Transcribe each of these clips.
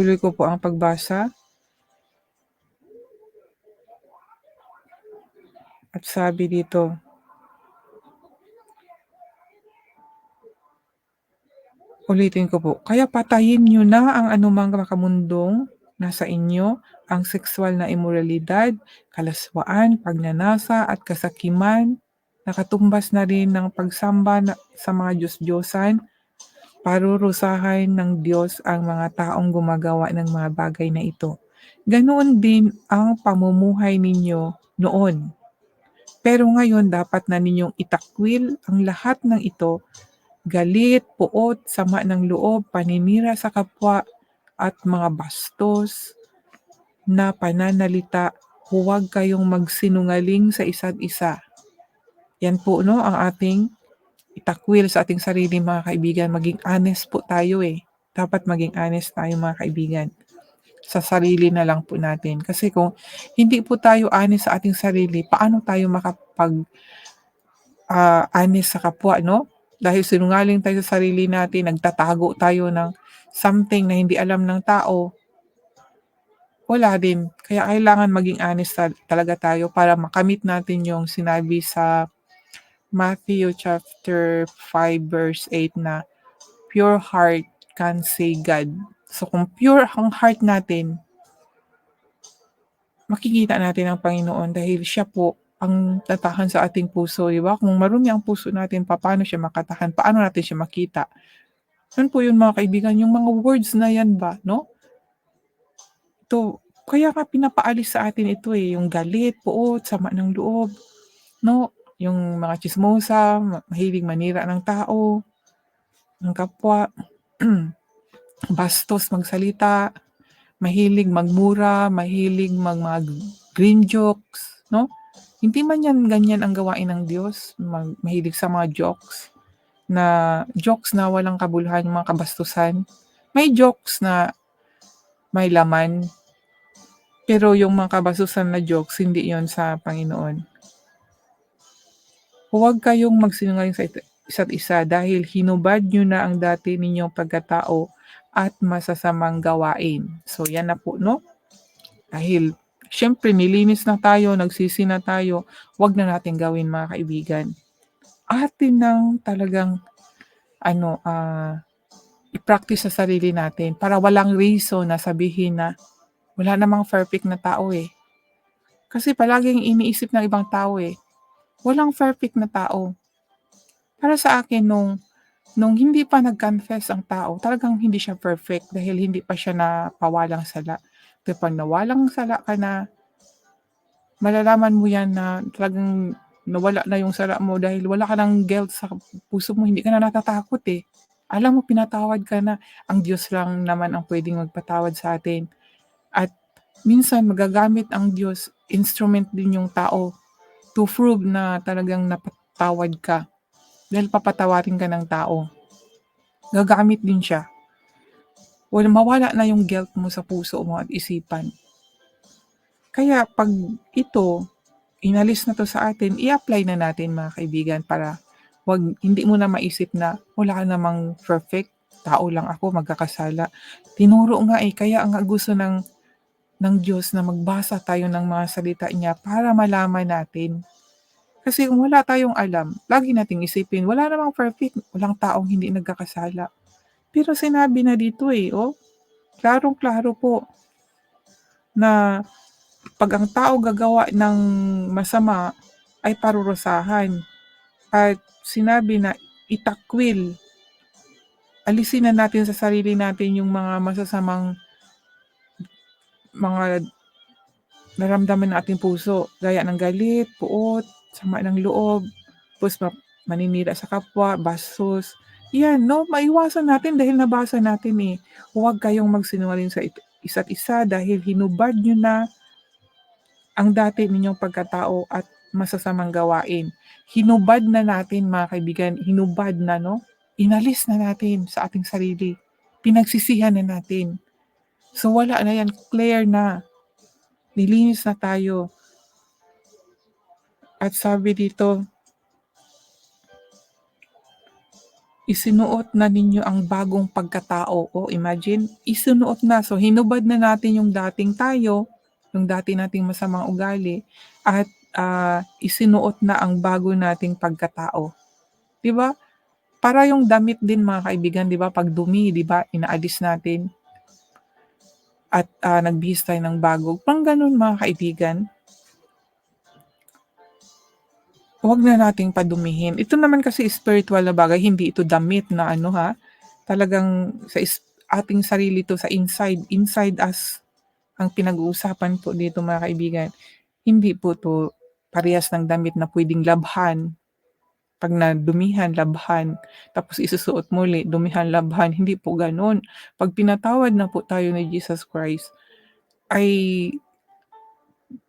Tuloy ko po ang pagbasa. At sabi dito, ulitin ko po, kaya patayin nyo na ang anumang makamundong nasa inyo, ang sexual na imoralidad, kalaswaan, pagnanasa at kasakiman, nakatumbas na rin ng pagsamba sa mga Diyos-Diyosan, parurusahan ng Diyos ang mga taong gumagawa ng mga bagay na ito. Ganoon din ang pamumuhay ninyo noon. Pero ngayon dapat na ninyong itakwil ang lahat ng ito, galit, puot, sama ng loob, paninira sa kapwa, at mga bastos na pananalita, huwag kayong magsinungaling sa isa't isa. Yan po no, ang ating itakwil sa ating sarili mga kaibigan. Maging honest po tayo eh. Dapat maging honest tayo mga kaibigan. Sa sarili na lang po natin. Kasi kung hindi po tayo honest sa ating sarili, paano tayo makapag ah, honest sa kapwa, no? Dahil sinungaling tayo sa sarili natin, nagtatago tayo ng something na hindi alam ng tao, wala din. Kaya kailangan maging honest ta- talaga tayo para makamit natin yung sinabi sa Matthew chapter 5 verse 8 na pure heart can say God. So kung pure ang heart natin, makikita natin ang Panginoon dahil siya po ang tatahan sa ating puso, di ba? Kung marumi ang puso natin, paano siya makatahan? Paano natin siya makita? Yan po yun mga kaibigan, yung mga words na yan ba, no? Ito, kaya ka pinapaalis sa atin ito eh, yung galit, puot, sama ng loob, no? Yung mga chismosa, ma- mahilig manira ng tao, ng kapwa, bastos magsalita, mahilig magmura, mahilig mag mga green jokes, no? Hindi man yan ganyan ang gawain ng Diyos, mahilig sa mga jokes, na jokes na walang kabuluhan, mga kabastusan. May jokes na may laman, pero yung mga kabastusan na jokes, hindi yon sa Panginoon. Huwag kayong magsinungaling sa isa't isa dahil hinubad nyo na ang dati ninyong pagkatao at masasamang gawain. So yan na po, no? Dahil syempre nilinis na tayo, nagsisi na tayo, wag na natin gawin mga kaibigan. Atin nang talagang ano, ah i-practice sa sarili natin para walang reason na sabihin na wala namang perfect na tao eh. Kasi palaging iniisip ng ibang tao eh, walang perfect na tao. Para sa akin, nung, nung hindi pa nag-confess ang tao, talagang hindi siya perfect dahil hindi pa siya napawalang sala. Kapag nawalang sala ka na, malalaman mo yan na talagang nawala na yung sala mo dahil wala ka ng guilt sa puso mo, hindi ka na natatakot eh. Alam mo, pinatawad ka na. Ang Diyos lang naman ang pwedeng magpatawad sa atin. At minsan magagamit ang Diyos, instrument din yung tao to prove na talagang napatawad ka. Dahil papatawarin ka ng tao. Gagamit din siya. Wala, mawala na yung guilt mo sa puso mo at isipan. Kaya pag ito, inalis na to sa atin, i-apply na natin mga kaibigan para wag hindi mo na maisip na wala ka namang perfect, tao lang ako, magkakasala. Tinuro nga eh, kaya ang gusto ng ng Diyos na magbasa tayo ng mga salita niya para malaman natin. Kasi kung wala tayong alam, lagi nating isipin, wala namang perfect, walang taong hindi nagkakasala. Pero sinabi na dito eh, oh, klarong-klaro po na pag ang tao gagawa ng masama ay parurusahan. At sinabi na itakwil. Alisin na natin sa sarili natin yung mga masasamang mga naramdaman ng ating puso. Gaya ng galit, puot, sama ng loob, tapos ma- maninira sa kapwa, bastos. Yan, no? Maiwasan natin dahil nabasa natin eh. Huwag kayong magsinungaling sa isa't isa dahil hinubad nyo na ang dati ninyong pagkatao at masasamang gawain. Hinubad na natin mga kaibigan, hinubad na no? Inalis na natin sa ating sarili. Pinagsisihan na natin. So wala na yan, clear na. Nilinis na tayo. At sabi dito, Isinuot na ninyo ang bagong pagkatao. Oh, imagine, isinuot na. So, hinubad na natin yung dating tayo, yung dati nating masamang ugali, at ah, isinuot na ang bago nating pagkatao. 'Di ba? Para yung damit din mga kaibigan, 'di ba? Pag dumi, 'di ba? Inaalis natin. At ah, nagbihis tayo ng bago. Pang ganun mga kaibigan. Huwag na nating padumihin. Ito naman kasi spiritual na bagay, hindi ito damit na ano ha. Talagang sa ating sarili to sa inside, inside us ang pinag-uusapan po dito mga kaibigan. Hindi po to parehas ng damit na pwedeng labhan. Pag nadumihan, labhan. Tapos isusuot muli, dumihan, labhan. Hindi po ganun. Pag pinatawad na po tayo ni Jesus Christ, ay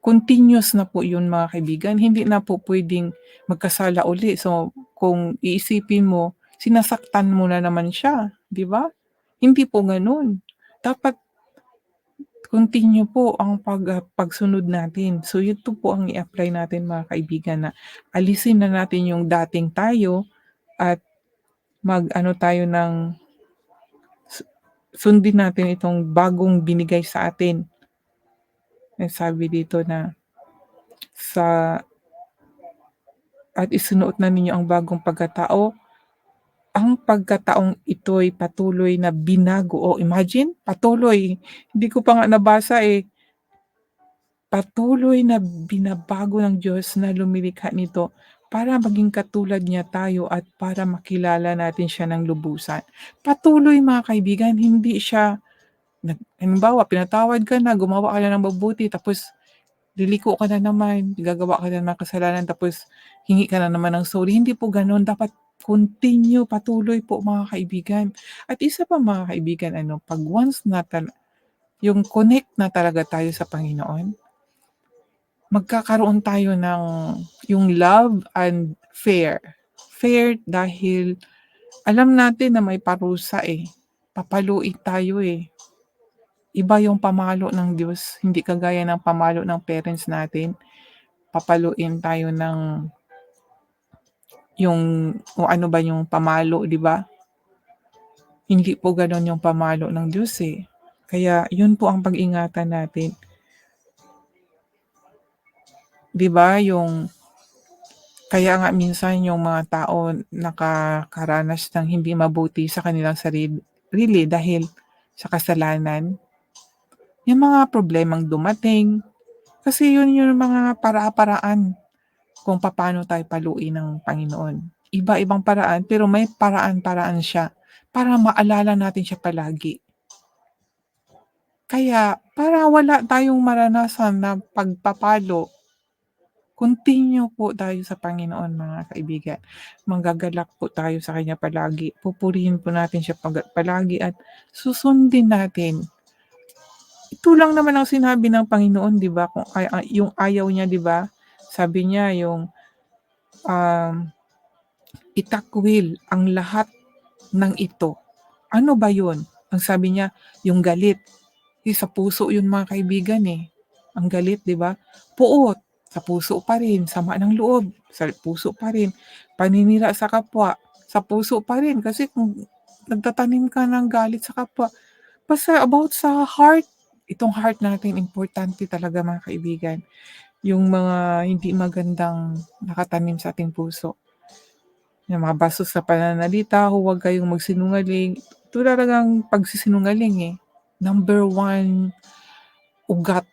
continuous na po yun mga kaibigan. Hindi na po pwedeng magkasala uli. So, kung iisipin mo, sinasaktan mo na naman siya, di ba? Hindi po ganun. Dapat continue po ang pag, ah, pagsunod natin. So, ito po ang i-apply natin mga kaibigan na alisin na natin yung dating tayo at mag-ano tayo ng su- sundin natin itong bagong binigay sa atin. Eh, sabi dito na sa at isinuot na ninyo ang bagong pagkatao. Ang pagkataong ito'y patuloy na binago. O imagine, patuloy. Hindi ko pa nga nabasa eh. Patuloy na binabago ng Diyos na lumilikha nito para maging katulad niya tayo at para makilala natin siya ng lubusan. Patuloy mga kaibigan, hindi siya, halimbawa, pinatawad ka na, gumawa ka na ng mabuti, tapos liliko ka na naman, gagawa ka na ng kasalanan, tapos hingi ka na naman ng sorry. Hindi po ganun. Dapat continue, patuloy po mga kaibigan. At isa pa mga kaibigan, ano, pag once na tal- yung connect na talaga tayo sa Panginoon, magkakaroon tayo ng yung love and fair. Fair dahil alam natin na may parusa eh. Papaluin tayo eh. Iba yung pamalo ng Diyos, hindi kagaya ng pamalo ng parents natin. Papaluin tayo ng yung o ano ba yung pamalo, 'di ba? Hindi po gano'n yung pamalo ng Diyos eh. Kaya yun po ang pag-ingatan natin. 'Di ba yung kaya nga minsan yung mga tao nakakaranas ng hindi mabuti sa kanilang sarili really dahil sa kasalanan. Yung mga problemang dumating, kasi yun yung mga para-paraan kung paano tayo paluin ng Panginoon. Iba-ibang paraan, pero may paraan-paraan siya para maalala natin siya palagi. Kaya para wala tayong maranasan na pagpapalo, continue po tayo sa Panginoon mga kaibigan. Manggagalak po tayo sa Kanya palagi. Pupurihin po natin siya palagi at susundin natin. Ito lang naman ang sinabi ng Panginoon, di ba? Kung yung ayaw niya, di ba? Sabi niya yung um, itakwil ang lahat ng ito. Ano ba yun? Ang sabi niya, yung galit. Eh, sa puso yun mga kaibigan eh. Ang galit, di ba? Puot, sa puso pa rin. Sama ng loob, sa puso pa rin. Paninira sa kapwa, sa puso pa rin. Kasi kung nagtatanim ka ng galit sa kapwa, basta about sa heart, itong heart natin, importante talaga mga kaibigan. Yung mga hindi magandang nakatanim sa ating puso. Yung mga bastos sa pananalita, huwag kayong magsinungaling. Ito talagang pagsisinungaling eh. Number one, ugat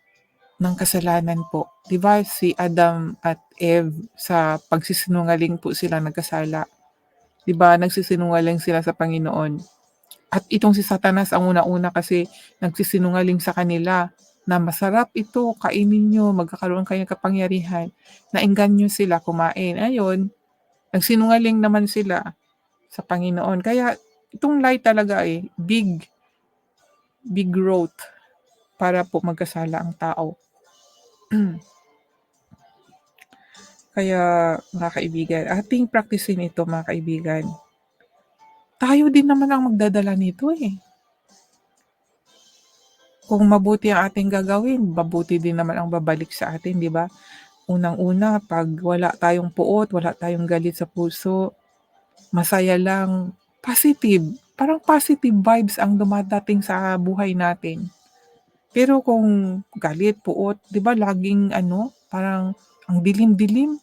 ng kasalanan po. Di ba si Adam at Eve sa pagsisinungaling po sila nagkasala. Di ba nagsisinungaling sila sa Panginoon. At itong si Satanas ang una-una kasi nagsisinungaling sa kanila na masarap ito, kainin nyo, magkakaroon kayo ng kapangyarihan. Nainggan nyo sila kumain. Ayun, nagsinungaling naman sila sa Panginoon. Kaya itong lie talaga eh, big, big growth para po magkasala ang tao. Kaya mga kaibigan, ating practicein ito mga kaibigan. Tayo din naman ang magdadala nito eh. Kung mabuti ang ating gagawin, mabuti din naman ang babalik sa atin, di ba? Unang-una, pag wala tayong puot, wala tayong galit sa puso, masaya lang, positive, parang positive vibes ang dumadating sa buhay natin. Pero kung galit, puot, 'di ba laging ano, parang ang dilim-dilim,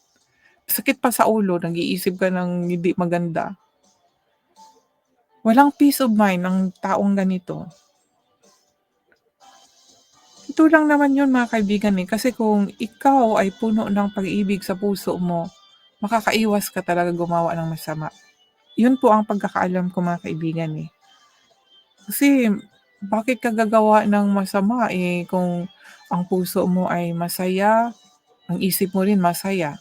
sakit pa sa ulo, nag-iisip ka ng hindi maganda. Walang peace of mind ang taong ganito. Ito lang naman yun mga kaibigan eh, kasi kung ikaw ay puno ng pag-ibig sa puso mo, makakaiwas ka talaga gumawa ng masama. Yun po ang pagkakaalam ko mga kaibigan eh. Kasi bakit ka gagawa ng masama eh kung ang puso mo ay masaya, ang isip mo rin masaya.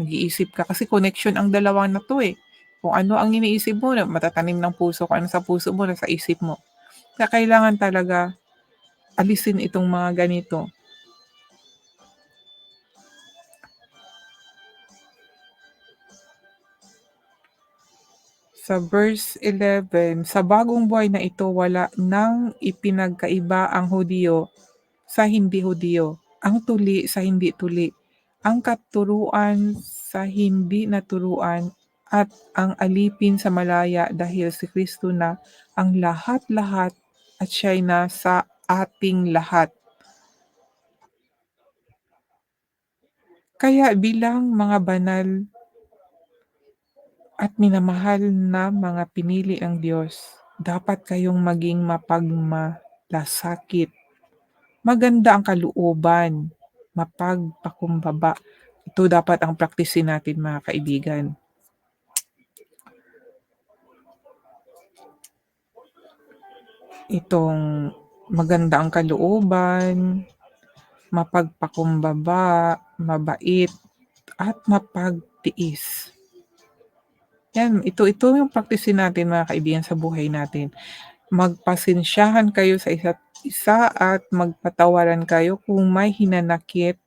Nag-iisip ka kasi connection ang dalawa na to eh. Kung ano ang iniisip mo, matatanim ng puso, kung ano sa puso mo, nasa isip mo. Kaya kailangan talaga alisin itong mga ganito. Sa verse 11, sa bagong buhay na ito wala nang ipinagkaiba ang Hudyo sa hindi Hudyo, ang tuli sa hindi tuli, ang katuruan sa hindi naturuan, at ang alipin sa malaya dahil si Kristo na ang lahat-lahat at siya'y nasa ating lahat. Kaya bilang mga banal at minamahal na mga pinili ng Diyos, dapat kayong maging mapagmalasakit. Maganda ang kalooban, mapagpakumbaba. Ito dapat ang praktisin natin mga kaibigan. Itong maganda ang kalooban, mapagpakumbaba, mabait, at mapagtiis. Yan, ito ito yung praktisin natin mga kaibigan sa buhay natin. Magpasensyahan kayo sa isa't isa at magpatawaran kayo kung may hinanakit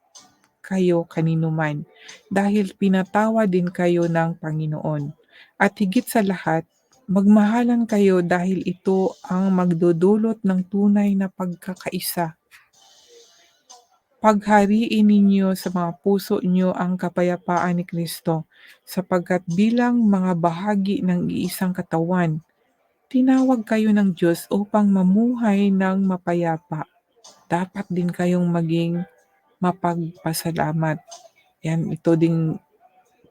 kayo kanino man dahil pinatawa din kayo ng Panginoon. At higit sa lahat, magmahalan kayo dahil ito ang magdudulot ng tunay na pagkakaisa. Paghariin ninyo sa mga puso nyo ang kapayapaan ni Kristo, sapagkat bilang mga bahagi ng iisang katawan, tinawag kayo ng Diyos upang mamuhay ng mapayapa. Dapat din kayong maging mapagpasalamat. Yan, ito ding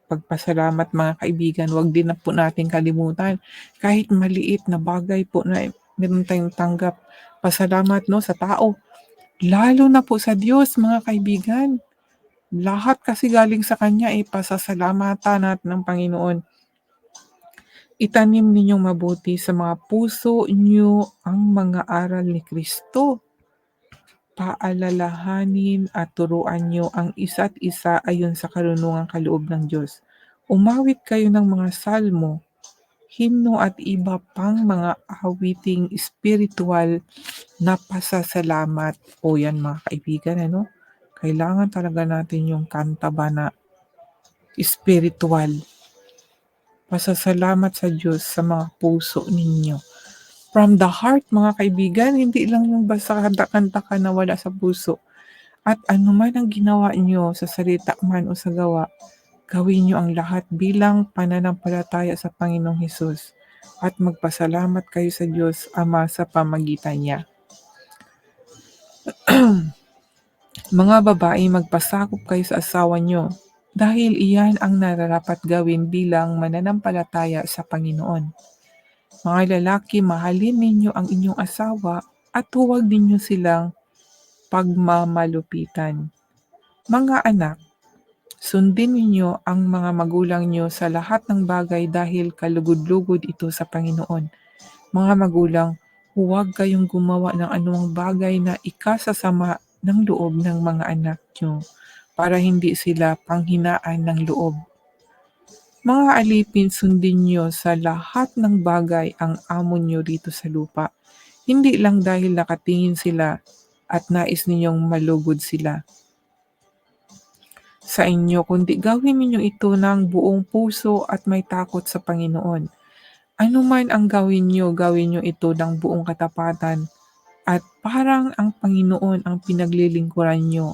pagpasalamat mga kaibigan, wag din na po natin kalimutan. Kahit maliit na bagay po na meron tayong tanggap, pasalamat no sa tao. Lalo na po sa Diyos mga kaibigan. Lahat kasi galing sa Kanya ay pasasalamatan natin ng Panginoon. Itanim ninyong mabuti sa mga puso niyo ang mga aral ni Kristo. Paalalahanin at turuan niyo ang isa't isa ayon sa karunungang kaloob ng Diyos. Umawit kayo ng mga salmo, himno at iba pang mga awiting spiritual na pasasalamat. O yan mga kaibigan, ano? Kailangan talaga natin yung kanta ba na spiritual. Pasasalamat sa Diyos sa mga puso ninyo. From the heart, mga kaibigan, hindi lang yung basta kanta-kanta ka na wala sa puso. At anuman ang ginawa nyo sa salita man o sa gawa, gawin nyo ang lahat bilang pananampalataya sa Panginoong Hesus at magpasalamat kayo sa Diyos Ama sa pamagitan niya. Mga babae, magpasakop kayo sa asawa nyo dahil iyan ang nararapat gawin bilang mananampalataya sa Panginoon. Mga lalaki, mahalin ninyo ang inyong asawa at huwag ninyo silang pagmamalupitan. Mga anak, sundin ninyo ang mga magulang nyo sa lahat ng bagay dahil kalugod-lugod ito sa Panginoon. Mga magulang, huwag kayong gumawa ng anumang bagay na ikasasama ng loob ng mga anak nyo para hindi sila panghinaan ng loob. Mga alipin, sundin nyo sa lahat ng bagay ang amo nyo rito sa lupa. Hindi lang dahil nakatingin sila at nais ninyong malugod sila sa inyo, kundi gawin ninyo ito ng buong puso at may takot sa Panginoon. Ano man ang gawin nyo, gawin nyo ito ng buong katapatan at parang ang Panginoon ang pinaglilingkuran nyo